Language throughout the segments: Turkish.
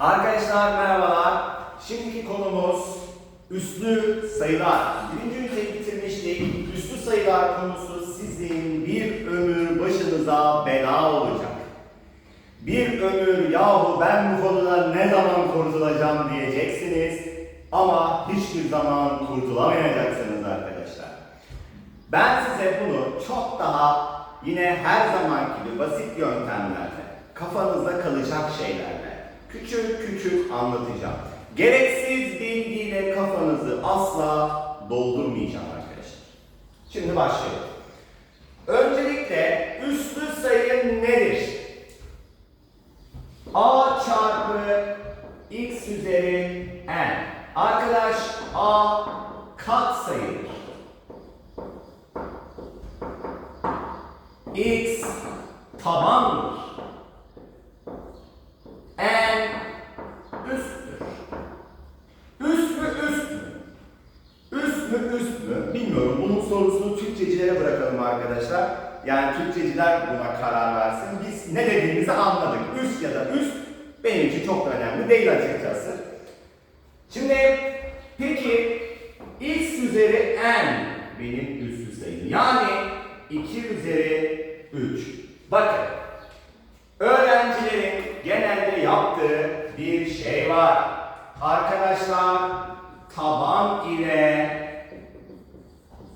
Arkadaşlar merhabalar. Şimdiki konumuz üslü sayılar. Birinci üniteyi bitirmiştik. Üslü sayılar konusu sizin bir ömür başınıza bela olacak. Bir ömür yahu ben bu konudan ne zaman kurtulacağım diyeceksiniz. Ama hiçbir zaman kurtulamayacaksınız arkadaşlar. Ben size bunu çok daha yine her zaman gibi basit yöntemlerle, kafanızda kalacak şeylerle, küçük küçük anlatacağım. Gereksiz bilgiyle kafanızı asla doldurmayacağım arkadaşlar. Şimdi başlayalım. Öncelikle üslü sayı nedir? A çarpı x üzeri n. Arkadaş A kat sayıdır. X tabandır. N üsttür. Üst mü üst mü? Üst mü üst mü? Bilmiyorum. Bunun sorusunu Türkçecilere bırakalım arkadaşlar. Yani Türkçeciler buna karar versin. Biz ne dediğimizi anladık. Üst ya da üst benim için çok da önemli değil açıkçası. Şimdi peki x üzeri n benim üstü sayım. Yani 2 üzeri 3. Bakın öğrencilerin genelde yaptığı bir şey var. Arkadaşlar taban ile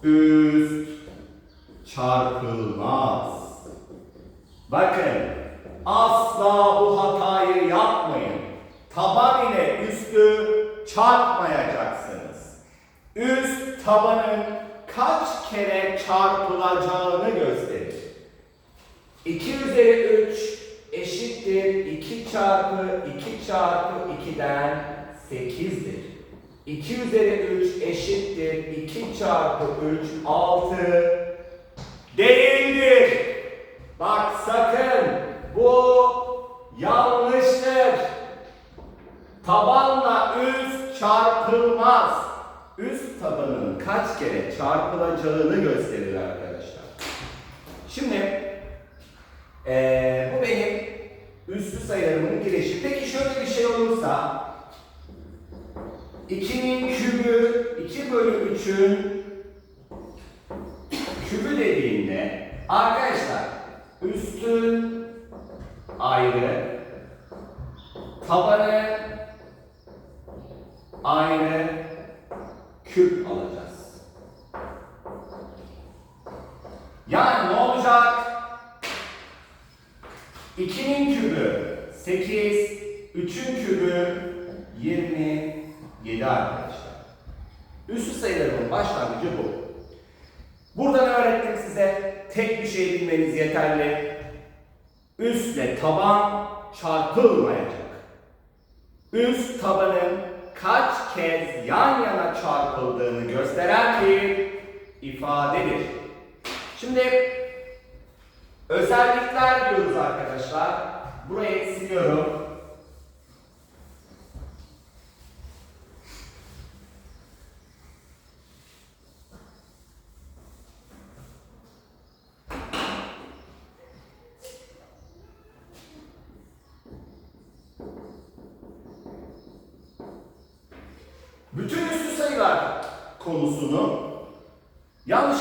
üst çarpılmaz. Bakın asla bu hatayı yapmayın. Taban ile üstü çarpmayacaksınız. Üst tabanın kaç kere çarpılacağını gösterir. 2 üzeri 3 eşittir 2 çarpı 2 çarpı 2'den 8'dir. 2 üzeri 3 eşittir 2 çarpı 3 6 değildir. Bak sakın bu yanlıştır. Tabanla üst çarpılmaz. Üst tabanın kaç kere çarpılacağını gösterir arkadaşlar. Şimdi eee, bu benim üstü sayılarımın girişi. Peki şöyle bir şey olursa 2'nin kübü 2 bölü 3'ün kübü dediğinde arkadaşlar üstün ayrı tabanı ayrı küp alacağız. Yani ne olacak? 2'nin kübü 8, 3'ün kübü 27 arkadaşlar. Üstü sayılarımın başlangıcı bu. Buradan öğrettim size. Tek bir şey bilmeniz yeterli. Üstle taban çarpılmayacak. Üst tabanın kaç kez yan yana çarpıldığını gösteren bir ifadedir. Şimdi özellikler diyoruz arkadaşlar. Burayı siliyorum. Bütün üstü sayılar konusunu yanlış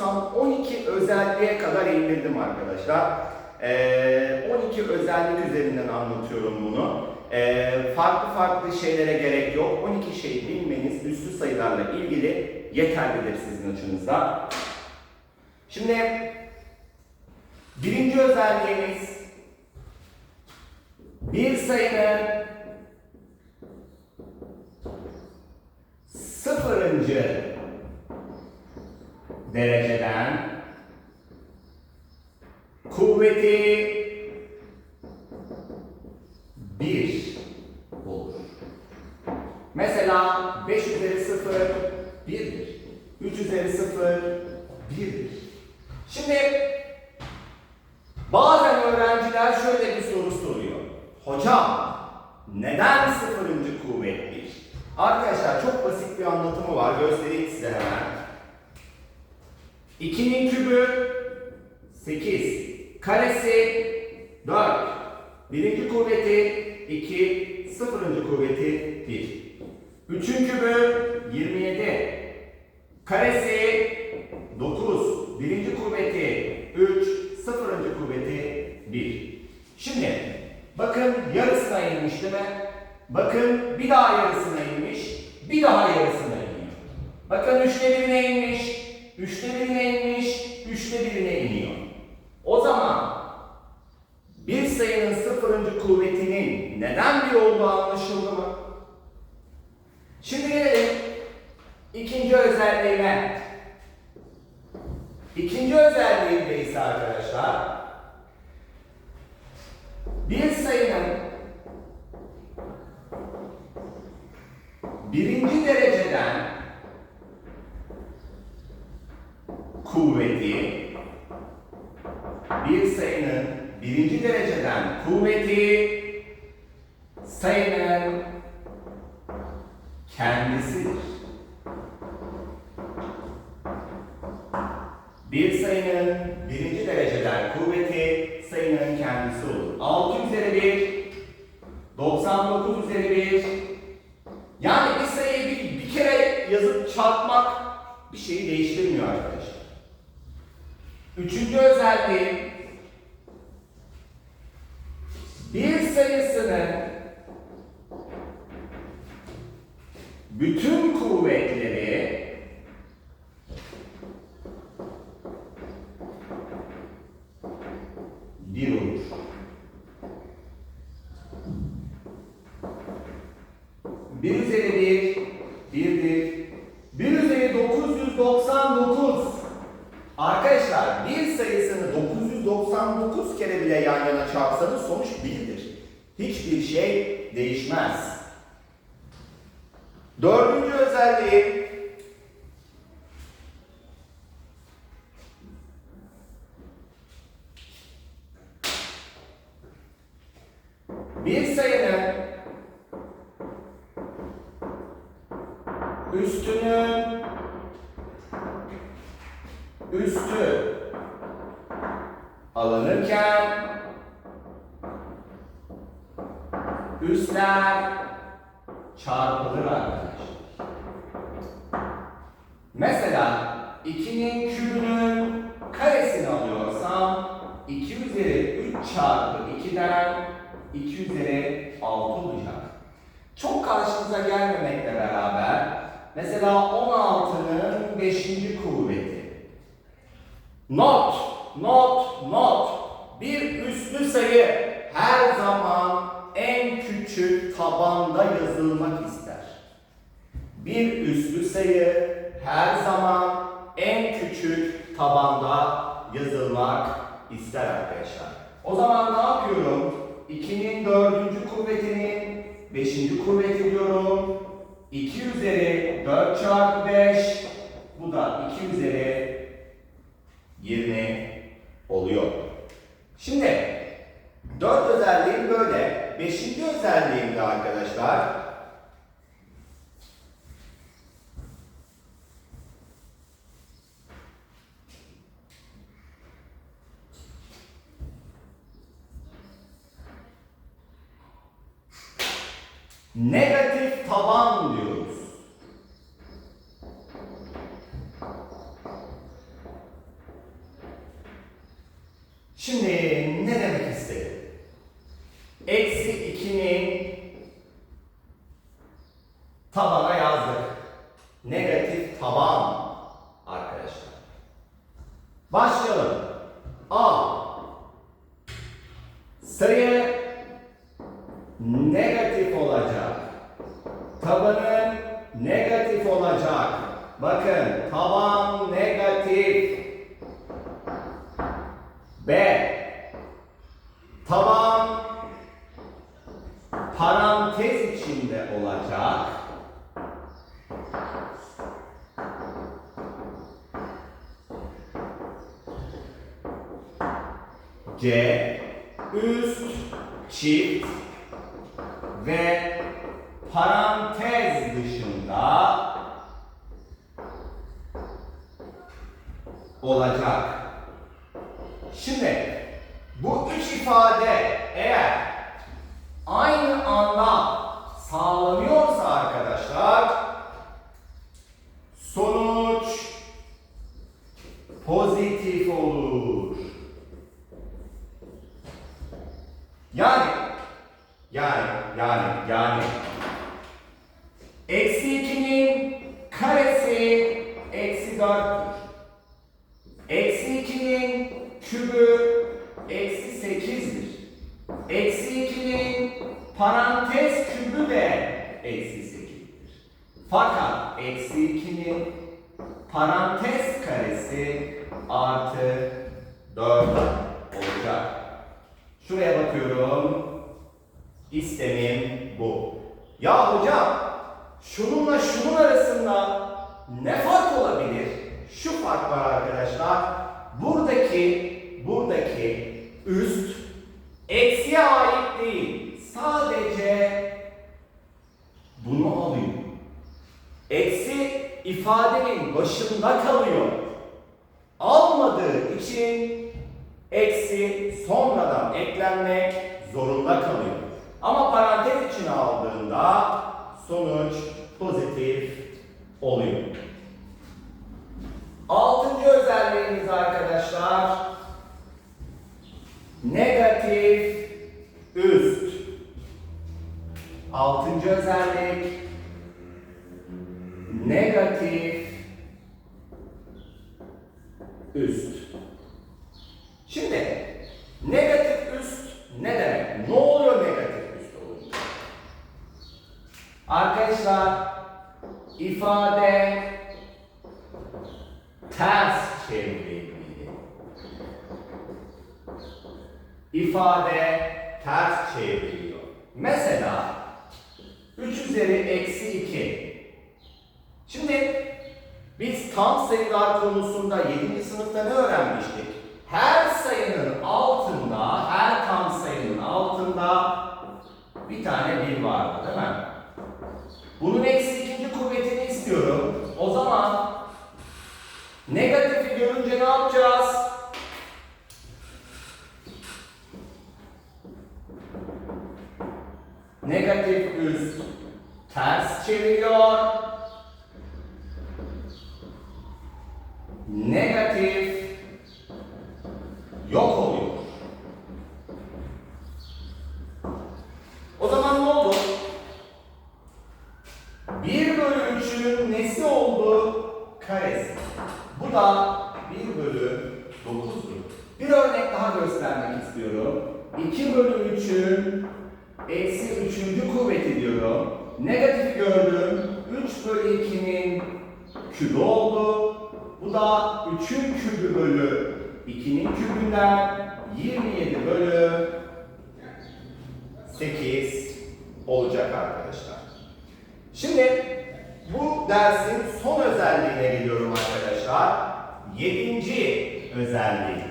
hatırlamıyorsam 12 özelliğe kadar indirdim arkadaşlar. Ee, 12 özellik üzerinden anlatıyorum bunu. Ee, farklı farklı şeylere gerek yok. 12 şey bilmeniz üstü sayılarla ilgili yeterlidir sizin açınızda. Şimdi birinci özelliğimiz bir sayının sıfırıncı dereceden kuvveti bir olur. Mesela 5 üzeri 0 1'dir. 3 üzeri 0 1'dir. Şimdi bazen öğrenciler şöyle bir soru soruyor. Hocam neden sıfırıncı kuvvet 1? Arkadaşlar çok basit bir anlatımı var. Göstereyim size hemen. 2'nin kübü 8. Karesi 4. Birinci kuvveti 2, sıfırıncı kuvveti 1. 3'ün kübü 27. Karesi 9. Birinci kuvveti 3, sıfırıncı kuvveti 1. Şimdi bakın yarısına inmiş değil mi? Bakın bir daha yarısına inmiş, bir daha yarısına iniyor. Bakın üçte birine inmiş, üçte birine inmiş, üçte birine iniyor. O zaman bir sayının sıfırıncı kuvvetinin neden bir olduğu anlaşıldı mı? Şimdi gelelim ikinci özelliğine. İkinci özelliğinde ise arkadaşlar bir sayının birinci dereceden kuvveti bir sayının birinci dereceden kuvveti sayının kendisidir. Bir sayının Üçüncü özelliği bir sayısının bütün kuvvetleri bir olur. Bir üzeri bir, birdir. Bir üzeri 999. Arkadaşlar bir sayısını 999 kere bile yan yana çarpsanız sonuç 1'dir. Hiçbir şey değişmez. Dördüncü çarpı 2'den 2 üzeri 6 olacak. Çok karşınıza gelmemekle beraber mesela 16'nın 5. kuvveti. Not, not, not. Bir üslü sayı her zaman en küçük tabanda yazılmak ister. Bir üslü sayı her zaman en küçük tabanda yazılmak ister arkadaşlar. O zaman ne yapıyorum? 2'nin dördüncü kuvvetinin 5. kuvveti diyorum. 2 üzeri 4 çarpı 5 bu da 2 üzeri 20 oluyor. Şimdi dört özelliğim böyle. Beşinci özelliğim de arkadaşlar negatif taban diyoruz. Şimdi ne demek istedim? Eksi bad. Parantez karesi artı 4 olacak. Şuraya bakıyorum. İstemim bu. Ya hocam şununla şunun arasında ne fark olabilir? Şu fark var arkadaşlar. Buradaki buradaki üst eksiye ait değil. Sadece bunu alıyor. Eksi ifadenin başında kalıyor. Almadığı için eksi sonradan eklenmek zorunda kalıyor. Ama parantez içine aldığında sonuç pozitif oluyor. Altıncı özelliğimiz arkadaşlar negatif üst. Altıncı özellik negatif üst. Şimdi negatif üst ne demek? Ne oluyor negatif üst olunca? Arkadaşlar ifade ters çevrildi. İfade ters çevriliyor. Mesela 3 üzeri eksi 2. Şimdi biz tam sayılar konusunda 7. sınıfta ne öğrenmiştik? Her sayının altında, her tam sayının altında bir tane bir vardı değil mi? Bunun eksi ikinci kuvvetini istiyorum. O zaman negatifi görünce ne yapacağız? Negatif üst ters çeviriyor. Negatif yok oluyor. O zaman ne oldu? 1 bölü 3'ün nesi oldu? Karesi. Bu da 1 bölü 9'dur. Bir örnek daha göstermek istiyorum. 2 bölü 3'ün eksi 3. kuvveti diyorum. Negatif gördüm. 3 bölü 2'nin kübü oldu. Bu da 3'ün kübü bölü 2'nin kübünden 27 bölü 8 olacak arkadaşlar. Şimdi bu dersin son özelliğine geliyorum arkadaşlar. Yedinci özelliği.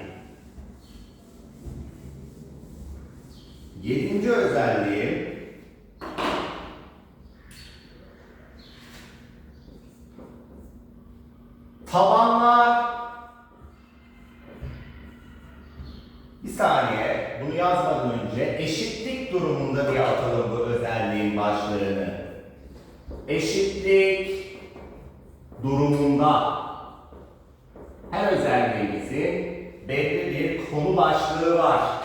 Yedinci özelliği tabanlar bir saniye bunu yazmadan önce eşitlik durumunda bir atalım bu özelliğin başlığını. Eşitlik durumunda her özelliğimizin belli bir konu başlığı var.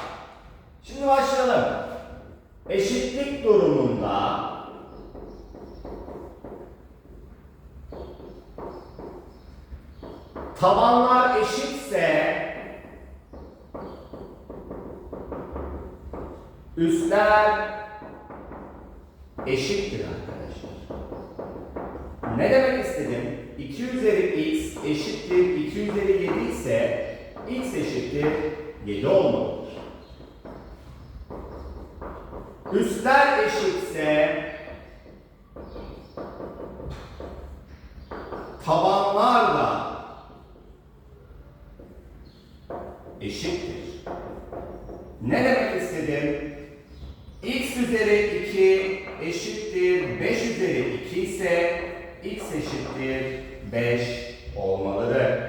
Şimdi başlayalım. Eşitlik durumunda tabanlar eşitse üstler eşittir arkadaşlar. Ne demek istedim? 2 üzeri x eşittir 2 üzeri 7 ise x eşittir 7 olmalıdır. Üstler eşitse tabanlar da eşittir. Ne demek istedim? x üzeri 2 eşittir 5 üzeri 2 ise x eşittir 5 olmalıdır.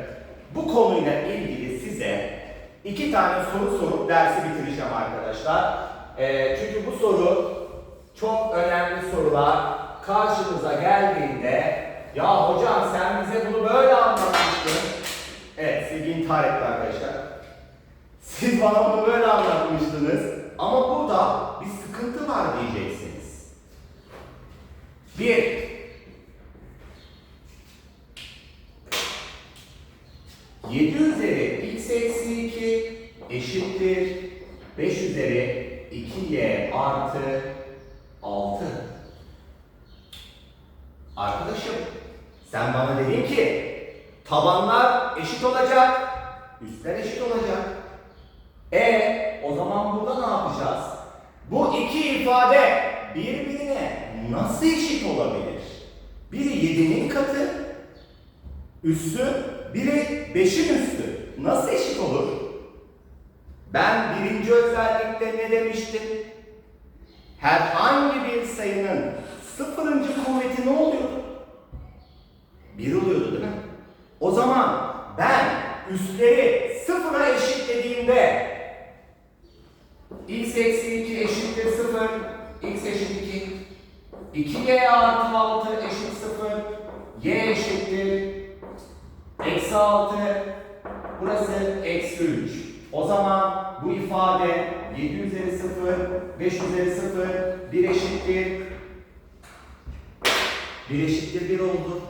Bu konuyla ilgili size iki tane soru sorup dersi bitireceğim arkadaşlar. Ee, çünkü bu soru çok önemli sorular karşınıza geldiğinde ya hocam sen bize bunu böyle anlatmıştın. Evet Silgi intihar etti arkadaşlar. Siz bana bunu böyle anlatmıştınız. Ama burada bir sıkıntı var diyeceksiniz. Bir, 7 üzeri x eksi 2 eşittir 5 üzeri 2y artı 6. Arkadaşım sen bana dedin ki tabanlar eşit olacak, üstler eşit olacak. E o zaman burada ne yapacağız? Bu iki ifade birbirine nasıl eşit olabilir? Biri 7'nin katı, üssü, biri 5'in üstü. Nasıl eşit? Ben birinci özellikte ne demiştim? Herhangi bir sayının sıfırıncı kuvveti ne oluyordu? Bir oluyordu değil mi? O zaman ben üstleri sıfıra eşitlediğimde x eksi 2 eşittir 0, x eşit 2, 2y artı 6 eşit 0, y eşittir eksi 6, burası eksi 3. O zaman bu ifade 7 üzeri 0, 5 üzeri 0, 1 eşittir 1 eşittir 1 oldu.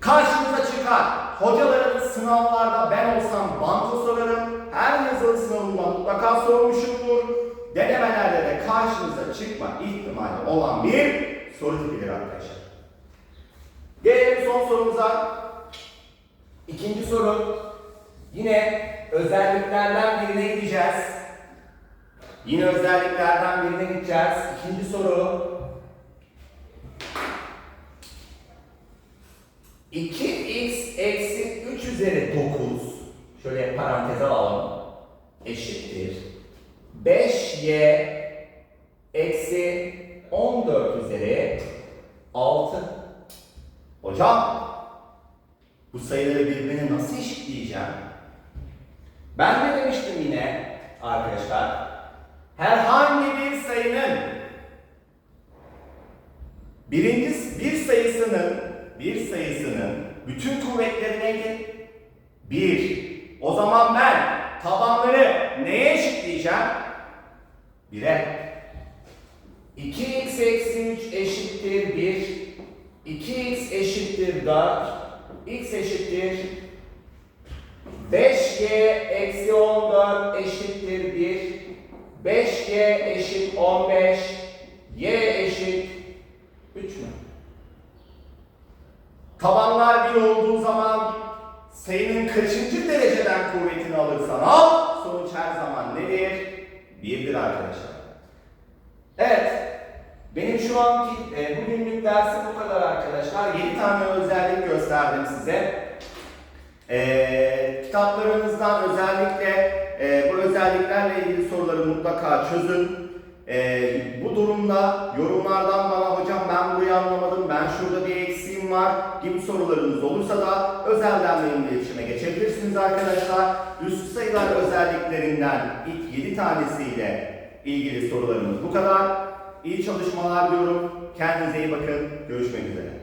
Karşımıza çıkar. Hocalarımız sınavlarda ben olsam banko sorarım. Her yazılı sınavında mutlaka sormuşumdur. Denemelerde de karşınıza çıkma ihtimali olan bir soru tipidir arkadaşlar. Gelelim son sorumuza. İkinci soru. Yine özelliklerden birine gideceğiz. Yine özelliklerden birine gideceğiz. İkinci soru. 2x eksi 3 üzeri 9 şöyle paranteze alalım eşittir 5y eksi 14 üzeri 6 Hocam bu sayıları birbirine nasıl eşitleyeceğim? Ben de demiştim yine arkadaşlar herhangi bir sayının Birinci bir sayısının bir sayısının bütün kuvvetleri neydi? Bir. O zaman ben tabanları neye eşitleyeceğim? Bire. 2x eksi 3 eşittir 1. 2x eşittir 4. x eşittir 5y eksi 14 eşittir 1. 5y eşit 15. y eşit 3 mü? Tabanlar 1 olduğu zaman sayının kaçıncı dereceden kuvvetini alırsan al, sonuç her zaman nedir? 1'dir arkadaşlar. Evet, benim şu anki e, bugünlük dersim bu kadar arkadaşlar. 7 tane özellik gösterdim size. E, kitaplarınızdan özellikle e, bu özelliklerle ilgili soruları mutlaka çözün. E, bu durumda yorumlardan bana hocam ben burayı anlamadım, ben şurada bir eksiğim var gibi sorularınız olursa da özelden benimle iletişime geçebilirsiniz arkadaşlar. Üst sayılar özelliklerinden ilk 7 tanesiyle ilgili sorularımız bu kadar. İyi çalışmalar diyorum. Kendinize iyi bakın. Görüşmek üzere.